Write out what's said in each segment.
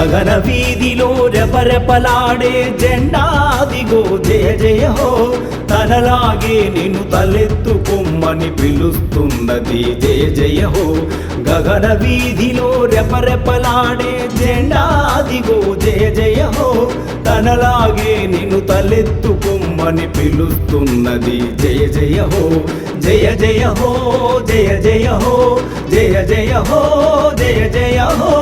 గగన వీధిలో రెపరెపలాడే జెండాదిగో జయ జయ హో. తనలాగే నిన్ను తలెత్తుకొమ్మని పిలుస్తున్నది జయ జయ హో. గగన వీధిలో రెపరెపలాడే జెండాదిగో జయ జయ హో. తనలాగే నిన్ను తలెత్తుకొమ్మని పిలుస్తున్నది జయ జయ హో. జయ జయ హో జయ జయ హో. జయ జయ హో జయ జయ హో.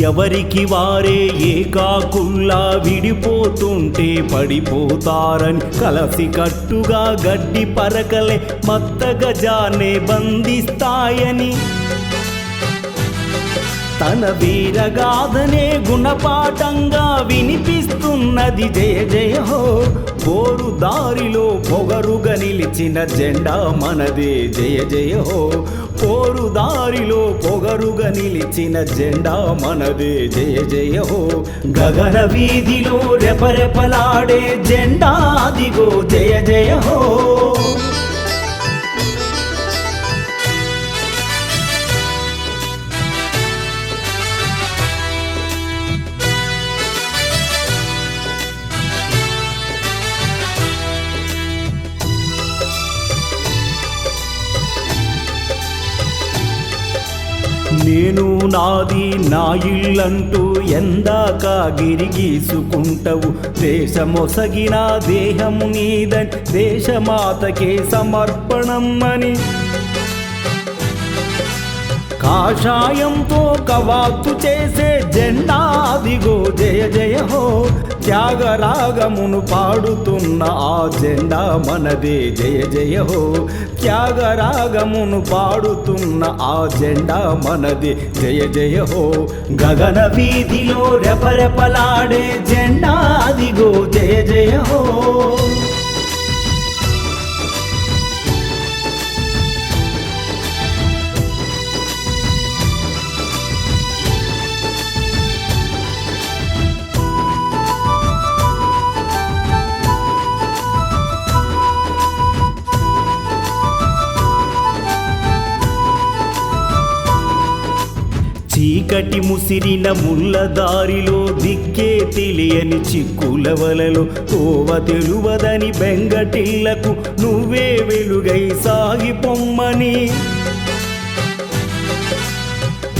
ఎవరికి వారే ఏకాకుల్లా విడిపోతుంటే పడిపోతారని కలసి కట్టుగా గడ్డి పరకలే మత్త గజానే బంధిస్తాయని. తన వీరగాథనే గుణపాఠంగా వినిపిస్తున్నది జయ జయ హో పోరు దారిలో పొగరుగా నిలిచిన జెండా మనదే. జయ జయ హో. పోరు దారిలో పొగరుగా నిలిచిన జెండా మనదే. జయ జయ హో. గగన వీధిలో రెపరెపలాడే జెండా అదిగో. జయ జయ హో. నేను నాది నా ఇల్లంటూ ఎందాక గిరిగీసుకుంటవు. దేశమొసగిన దేహం నీదని దేశమాతకే సమర్పణం అని. కాషాయంతో కవాత్తు చేసే జెండాదిగో. జయ జయ హో. త్యాగరాగమును పాడుతున్న ఆ జెండా మనదే. జయ జయ హో. త్యాగరాగమును పాడుతున్న ఆ జెండా మనదే. జయ జయ హో. గగన వీధిలో రెపరెపలాడే జెండా అదిగో జయ జయ హో. చీకటి ముసిరిన ముళ్ళ దారిలో దిక్కే తెలియని చిక్కుల వలలో కోవ తెలువదని బెంగటిల్లకు నువ్వే వెలుగై సాగి పొమ్మని.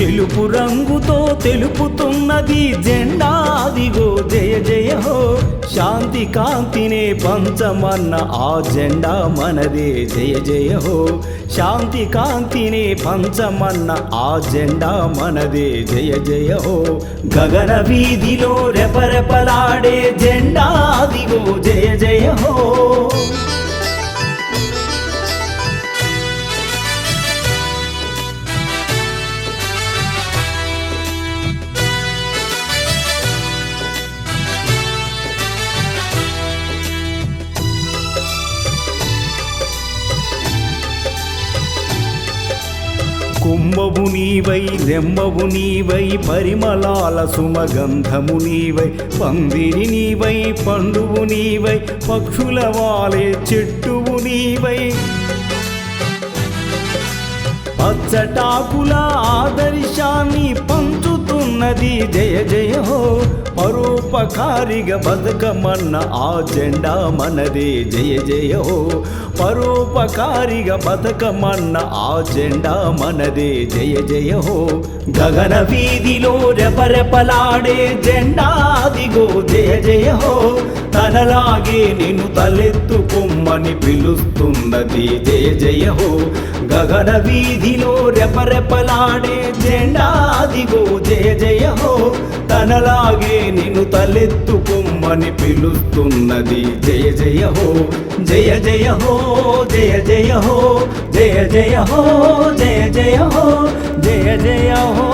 తెలుపు రంగుతో తెలుపుతున్నది జెండా అదిగో జయ జయ హో. శాంతి కాంతినే పంచమన్న ఆ జెండా మనదే. జయ జయ హో. శాంతి కాంతినే పంచమన్న ఆ జెండా మనదే. జయ జయ హో. గగన వీధిలో రెపరెపలాడే జెండా అదిగో జయ జయ హో. కుంభవు నీవై రెమ్మవు నీవై పరిమళాల సుమగంధము నీవై పందిరి నీవై పండువు నీవై పక్షుల వాలే చెట్టువు నీవై. పచ్చటాకుల ఆదర్శాన్ని పంచుతున్నది జయ జయ హో పరోపకారిగా బతుకమన్న ఆ జెండా మనదే. జయ జయ హో పరోపకారిగా బతుకమన్న ఆ జెండా మనదే. జయ జయ హో గగన వీధిలో రెపరెపలాడే జెండాదిగో జయ జయ హో తనలాగే నిన్ను తలెత్తుకుమ్మని పిలుస్తున్నది. జయ జయ హో గగన వీధిలో రెపరెపలాడే తనలాగే నిన్ను తలెత్తుకొమ్మని పిలుస్తున్నది. జయ జయ హో జయ జయ హో జయ జయ హో జయ జయ హో జయ జయ హో జయ జయ హో.